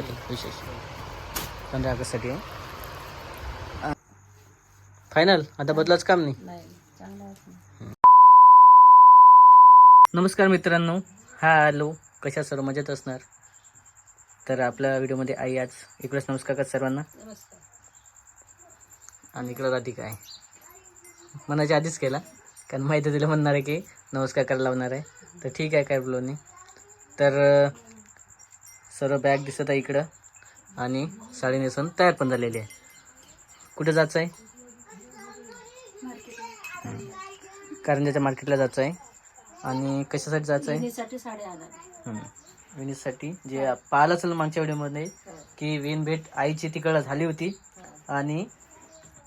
विशेष. पंधरा ऑगस्टसाठी. आहे फायनल आता बदलाच काम नाही. नाही चांगला आहे नमस्कार मित्रांनो. हा आलो कशा सर्व? मजेत असणार? तर आपल्या व्हिडिओमध्ये आई आज. इकडेच नमस्कार करत सर्वांना? नमस्कार. आणि इकडं राधिका आहे. मनाच्या आधीच केला. कारण माहिती दिलं म्हणणार आहे की नमस्कार करायला लावणार आहे. तर ठीक आहे काय नाही तर सर्व बॅग दिसत आहे इकडं. आणि साडी नेसून तयार पण झालेली आहे. कुठे जायचं आहे कारंजाच्या मार्केटला जायचं आहे आणि कशासाठी जायचं आहे. विणीसाठी जे पाहिलं असेल मागच्या व्हिडिओमध्ये की विण भेट आईची तिकडं झाली होती आणि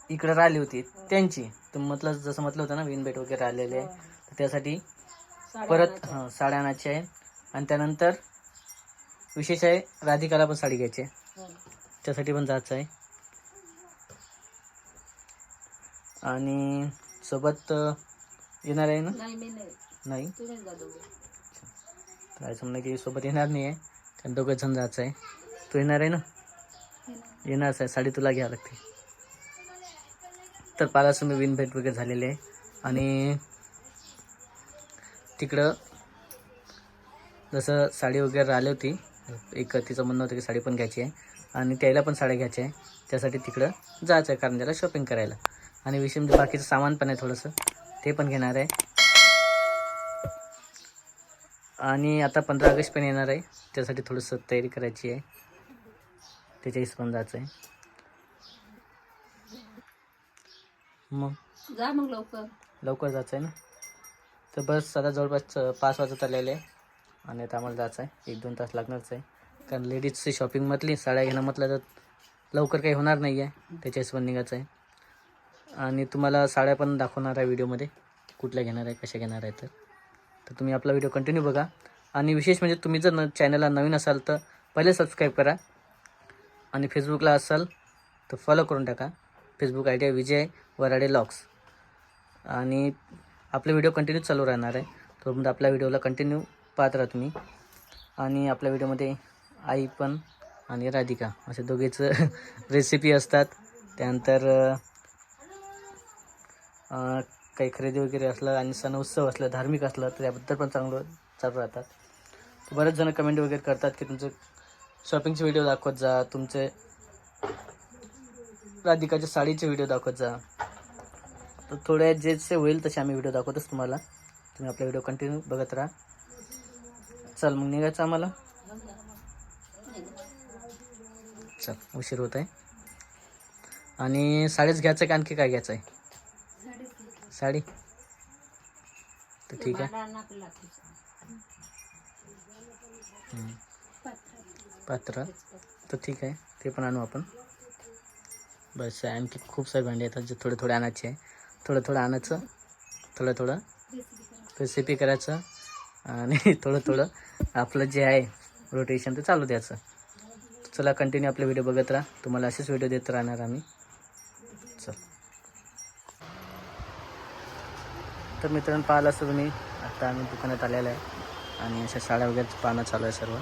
इकडं राहिली होती त्यांची. तर म्हटलं जसं म्हटलं होतं ना विण भेट वगैरे आलेले आहे. तर त्यासाठी परत. हं, साड्या आणायची आहे. आणि त्यानंतर विशेष आहे राधिकाला पण साडी घ्यायची आहे. हो. त्यासाठी पण जायचं आहे. आणि सोबत येणार आहे ना? नाही मी नाही. नाही? तुम्हीच जा दोघे. तर असं म्हणणं की सोबत येणार नाही आहे. कारण दोघं जण जायचं आहे. तू येणार आहे ना? येणारच आहे. साडी तुला घ्यावं लागते. तर पालास मी विन भेट वगैरे झालेले आहे. आणि तिकडं जसं साडी वगैरे राहिली होती एक तिचं म्हणणं होतं की साडी पण घ्यायची आहे. आणि त्याला पण साड्या घ्यायच्या आहे. त्यासाठी तिकडं जायचं आहे कारण त्याला शॉपिंग करायला. आणि विषय म्हणजे बाकीचं सामान पण आहे थोडंसं. ते पण घेणार आहे. आणि आता पंधरा ऑगस्ट पण येणार आहे. त्यासाठी थोडंसं तयारी करायची आहे. त्याच्या पण जायचं आहे. मग? जा मग लवकर. लवकर जायचं आहे ना? तर बस आता जवळपास पाच वाजत आलेले आहे. आणि आता आम्हाला जायचं आहे एक दोन तास लागणारच आहे. कारण लेडीजची शॉपिंग म्हटली साड्या घेणं म्हटलं तर लवकर काही होणार नाही आहे त्याच्या पण निघायचं आहे आणि तुम्हाला साड्या पण दाखवणार आहे व्हिडिओमध्ये कुठल्या घेणार आहे कशा घेणार आहे तर. तर तुम्ही आपला व्हिडिओ कंटिन्यू बघा. आणि विशेष म्हणजे तुम्ही जर न चॅनलला नवीन असाल तर पहिले सबस्क्राईब करा. आणि फेसबुकला असाल तर फॉलो करून टाका. Facebook I D Vijay Varade locks आणि आपले व्हिडिओ कंटिन्यू चालू राहणार आहे. तोपर्यंत आपल्या व्हिडिओला कंटिन्यू पाहत राहा तुम्ही. आणि आपल्या व्हिडिओमध्ये आई पण आणि राधिका असे दोघेचं रेसिपी असतात. त्यानंतर काही खरेदी वगैरे असलं आणि सण उत्सव असलं धार्मिक असलं तर याबद्दल पण चांगलं चालू राहतात. बरेच जण कमेंट वगैरे करतात की तुमचं शॉपिंगचे व्हिडिओ दाखवत जा तुमचे राधिकाच्या साडीचे व्हिडिओ दाखवत जा. तर थोड्या जे होईल तसे आम्ही व्हिडिओ दाखवतोच तुम्हाला. तुम्ही आपला व्हिडिओ कंटिन्यू बघत राहा. चल मग निघायचं आम्हाला. चल उशीर होत आहे. आणि साडीच घ्यायचं का आणखी काय घ्यायचं आहे? साडी. तर ठीक आहे. पात्र. तर ठीक आहे. ते पण आणू आपण. बस आणखी खूप सारे भांडे येतात जे थोडे थोडे आणायचे आहे. थोडं थोडं आणायचं. थोडं थोडं. रेसिपी करायचं. आणि थोडं थोडं आपलं जे आहे रोटेशन ते चालू द्यायचं. चला कंटिन्यू आपले व्हिडिओ बघत राहा. तुम्हाला असेच व्हिडिओ देत राहणार आम्ही. चल. तर मित्रांनो पाहिलं असं तुम्ही. आता आम्ही दुकानात आलेलं आहे. आणि अशा साड्या वगैरे पाहणं चालू आहे सर्व.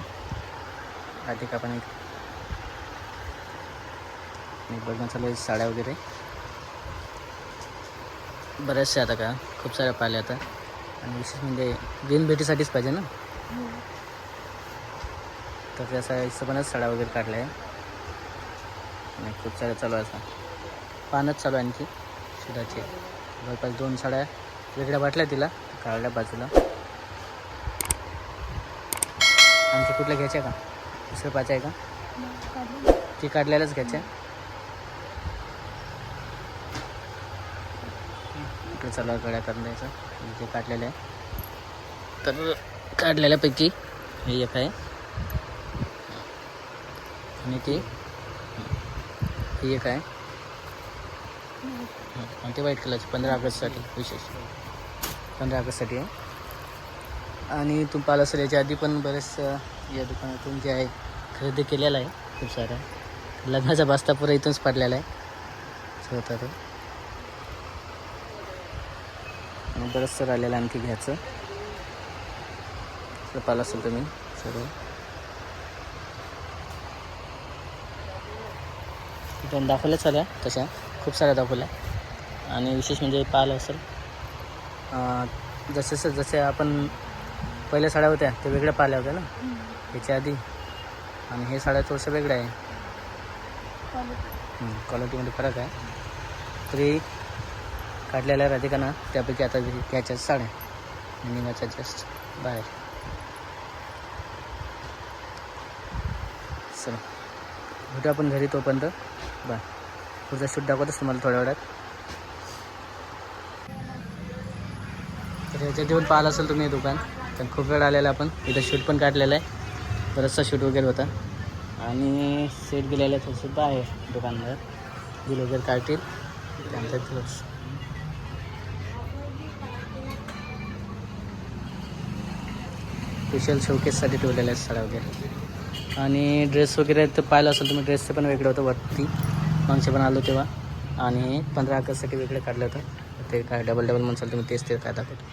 राधिका पण एक एक बघणं चालू आहे साड्या वगैरे. बऱ्याचशा आता का? खूप साऱ्या पाहिल्या आता. आणि विशेष म्हणजे बिन भेटीसाठीच पाहिजे ना? तर त्याच्या हिशोबानेच साड्या वगैरे काढल्या. आहे आणि खूप साऱ्या चालू आहे आता. पाहणंच चालू आहे आणखी शिडाचे जवळपास दोन साड्या वेगळ्या वाटल्या तिला काढल्या बाजूला. आणखी कुठल्या घ्यायच्या का? दुसरं पाहिजे आहे का? ती काढलेल्याच घ्यायच्या इकडे चालू आहे गळ्या करून ते काढलेलं आहे. तर काढलेल्यापैकी हे एक आहे. आणि ते ही एक आहे. आणि ते व्हाईट कलरचे पंधरा ऑगस्टसाठी विशेष. पंधरा ऑगस्टसाठी आहे. आणि तुम्ही पाहिलं असेल याच्या आधी पण बरेच या दुकानातून जे आहे खरेदी केलेला आहे. खूप साऱ्या लग्नाचा बास्ता पुरा इथूनच पडलेला आहे. असं होतं ते आणि बरंचसं राहिलेलं आणखी घ्यायचं. तर पाहिलं असेल तुम्ही सर्व. इथून दाखवल्या साऱ्या तशा. खूप साऱ्या दाखवल्या. आणि विशेष म्हणजे पाहिलं असेल. जसे जसे जसे आपण पहिल्या साड्या होत्या ते वेगळ्या पाहिल्या होत्या ना? याच्या आधी. आणि हे साड्या थोडंसं वेगळ्या आहे. क्वालिटीमध्ये फरक आहे. तरी काढलेल्या राधिका ना त्यापैकी आता घ्यायच्या साड्या. निघायच्या जस्ट बाहेर. चला. भेटू आपण घरी तोपर्यंत. बाय. पुढचा शूट दाखवतच तुम्हाला थोड्या वेळात. तर याच्यात येऊन पाहिलं असेल तुम्ही हे दुकान. तर खूप वेळ आलेला आपण. इथं शूट पण काढलेलं आहे. बरंचसा शूट वगैरे होता. आणि सेट गेलेलं आहे थोडंसं बाहेर दुकानदार बिल वगैरे काढतील. त्यानंतर स्पेशल शोकेससाठी ठेवलेल्या आहेत साड्या वगैरे. आणि ड्रेस वगैरे तर पाहिलं असेल तुम्ही ड्रेसचं पण वेगळं होतं वरती. मागचे पण आलो तेव्हा. आणि पंधरा ऑगस्टसाठी वेगळं काढलं होतं. ते काय डबल डबल म्हणसाल तुम्ही तेच ते काय दाखवतो.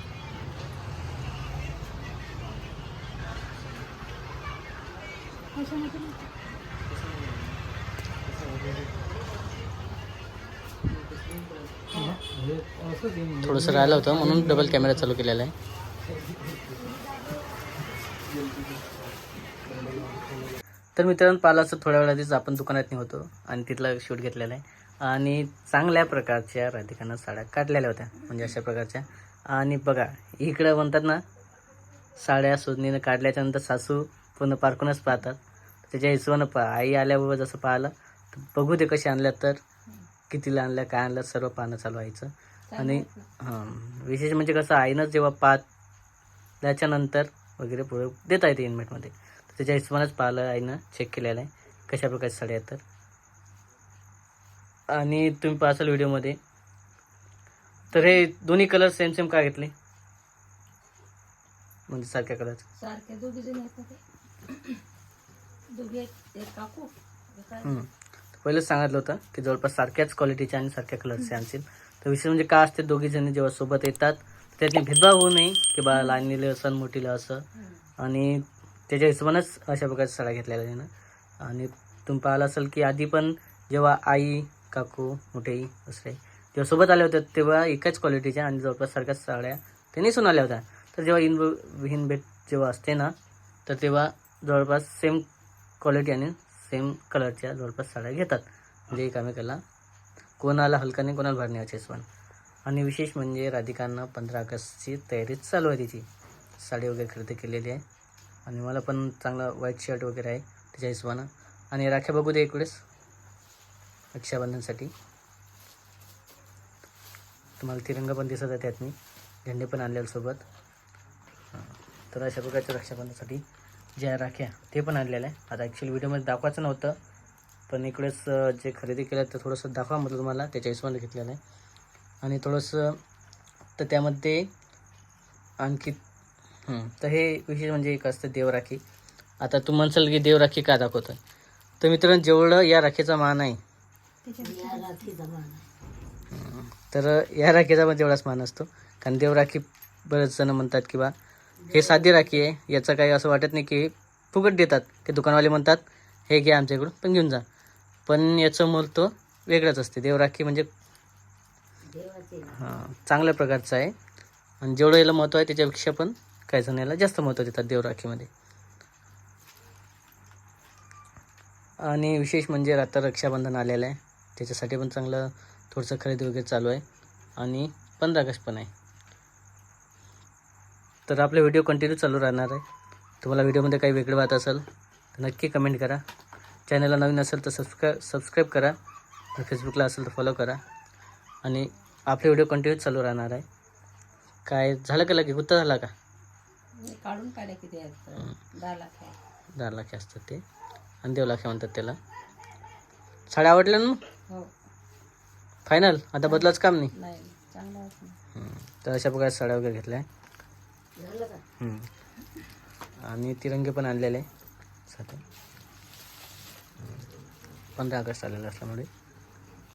थोडंसं राहिलं होतं म्हणून डबल कॅमेरा चालू केलेला आहे. तर मित्रांनो पालाचं थोड्या वेळ आधीच आपण दुकानात होतो आणि तिथला शूट घेतलेला आहे. आणि चांगल्या प्रकारच्या राधिकानं साड्या काढलेल्या होत्या म्हणजे अशा प्रकारच्या. आणि बघा इकडं म्हणतात ना साड्या सोडणीनं काढल्याच्यानंतर सासू पूर्ण पारखूनच पाहतात. त्याच्या हिशोबानं पा आई आल्याबरोबर जसं पाहिलं तर बघू दे कसे आणल्या तर कितीला आणल्या काय आणलं सर्व पाहणं चालू व्हायचं आणि हां विशेष म्हणजे कसं आईनं जेव्हा पाहत त्याच्यानंतर वगैरे पुढे देता येते इनमेटमध्ये त्याच्या हिशोबानंच पाहिलं आईनं चेक केलेलं आहे. कशा प्रकारच्या साड्या आहेत तर. आणि तुम्ही पाहसाल व्हिडिओमध्ये. तर हे दोन्ही कलर सेम सेम का घेतले? म्हणजे सारख्या कलरचे सारखे दोघी जण आहेत ना ते. दोघे एक एक काकू एक आई. हम्म. पहिलेच सांगितलं होतं की जवळपास सारख्याच क्वालिटीचे आणि सारख्या कलरचे आणतील तर विषय म्हणजे काय असते? दोघी जणी जेव्हा सोबत येतात त्यातनी भेदभाव होऊ नये की बा लहानीला असं आणि मोठीला असं. आणि त्याच्या हिशोबानंच अशा प्रकारच्या साड्या घेतलेला आहे ना. आणि तुम्ही पाहिलं असेल की आधी पण जेव्हा आई काकू मोठे दुसरे जेव्हा सोबत आल्या होत्या तेव्हा एकाच क्वालिटीच्या आणि जवळपास सारख्याच साड्या त्यांनी सुन आल्या होत्या. तर जेव्हा इन विहीन भेट जेव्हा असते ना तर तेव्हा जवळपास सेम क्वालिटी आणि सेम कलरच्या जवळपास साड्या घेतात. म्हणजे एकामेकाला कोणाला हलका नाही कोणाला भरण्याचे नाही पण आणि विशेष म्हणजे राधिकांना पंधरा ऑगस्टची तयारी चालू आहे तिची. साडी वगैरे खरेदी केलेली आहे. आणि मला पण चांगला व्हाईट शर्ट वगैरे आहे त्याच्या हिशोबानं. आणि राख्या बघू दे इकडेच रक्षाबंधनसाठी. तुम्हाला तिरंगा पण दिसत आहे त्यातनी. झेंडे पण आणलेले सोबत. तर अशा प्रकारच्या रक्षाबंधनसाठी ज्या राख्या ते पण आणलेल्या आहे आता ॲक्च्युली व्हिडिओमध्ये दाखवायचं नव्हतं. पण इकडेच जे खरेदी केलं ते थोडंसं दाखवा म्हटलं तुम्हाला. त्याच्या हिशोबाने घेतलेलं आहे. आणि थोडंसं तर त्यामध्ये आणखी हं, तर हे विशेष म्हणजे एक असतं देवराखी. आता तू म्हणसाल की देवराखी का दाखवतोय? तर मित्रांनो जेवढं या राखीचा मान आहे तर या राखीचा पण तेवढाच मान असतो. कारण देवराखी बरेच जण म्हणतात की बा हे साधी राखी आहे याचं काही असं वाटत नाही की फुकट देतात. ते दुकानवाले म्हणतात हे घ्या आमच्याकडून पण घेऊन जा. पण याचं महत्त्व वेगळंच असते. देवराखी म्हणजे हां चांगल्या प्रकारचं आहे. आणि जेवढं याला महत्त्व आहे त्याच्यापेक्षा पण काही जण याला जास्त महत्त्व देतात देवराखीमध्ये. आणि विशेष म्हणजे आता रक्षाबंधन आलेलं आहे. त्याच्यासाठी पण चांगलं थोडंसं खरेदी वगैरे चालू आहे. आणि पंधरा ऑगस्ट पण आहे. तर आपले व्हिडिओ कंटिन्यू चालू राहणार आहे. तुम्हाला व्हिडिओमध्ये काही वेगळं वाहत असेल तर नक्की कमेंट करा. चॅनलला नवीन असेल तर सबस्क्रा सबस्क्राईब करा. फेसबुकला असेल तर फॉलो करा. आणि आपले व्हिडिओ कंटिन्यू चालू राहणार आहे. काय झालं का लगे गुत्ता झाला का? हे काढून किती दहा लाख दहा लाखे असतात ते. आणि देव लाखे म्हणतात त्याला. साड्या आवडल्या ना हो. फायनल आता बदलाच काम नाही. तर अशा प्रकारे साड्या वगैरे घेतल्या. आणि तिरंगे पण आणलेले. पंधरा ऑगस्ट आलेलं असल्यामुळे.